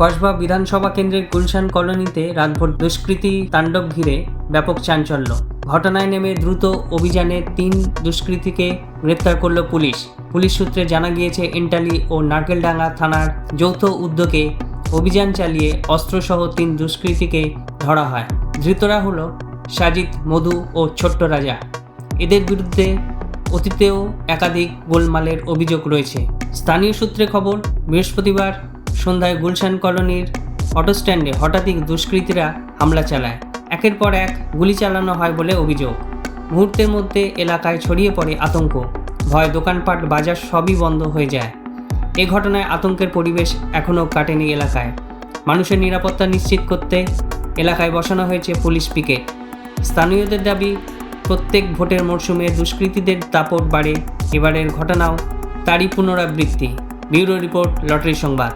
কসবা বিধানসভা কেন্দ্রের গুলশান কলোনিতে রাতভর দুষ্কৃতী তাণ্ডব ঘিরে ব্যাপক চাঞ্চল্য। ঘটনায় নেমে দ্রুত অভিযানে তিন দুষ্কৃতীকে গ্রেপ্তার করল পুলিশ। পুলিশ সূত্রে জানা গিয়েছে, এন্টালি ও নারকেলডাঙ্গা থানার যৌথ উদ্যোগে অভিযান চালিয়ে অস্ত্রসহ তিন দুষ্কৃতীকে ধরা হয়। ধৃতরা হল সাজিদ মধু ও ছোট্ট রাজা। এদের বিরুদ্ধে অতীতেও একাধিক গোলমালের অভিযোগ রয়েছে। স্থানীয় সূত্রে খবর, বৃহস্পতিবার সন্ধ্যায় গুলশান কলোনির অটোস্ট্যান্ডে হঠাৎই দুষ্কৃতীরা হামলা চালায়। একের পর এক গুলি চালানো হয় বলে অভিযোগ। মুহূর্তের মধ্যে এলাকায় ছড়িয়ে পড়ে আতঙ্ক। ভয় দোকানপাট, বাজার সবই বন্ধ হয়ে যায়। এ ঘটনায় আতঙ্কের পরিবেশ এখনও কাটেনি এলাকায়। মানুষের নিরাপত্তা নিশ্চিত করতে এলাকায় বসানো হয়েছে পুলিশ পিকেট স্থানীয়দের দাবি, প্রত্যেক ভোটের মরশুমে দুষ্কৃতীদের দাপট বাড়ে। এবারের ঘটনাও তারই পুনরাবৃত্তি। ব্যুরো রিপোর্ট, লটারি সংবাদ।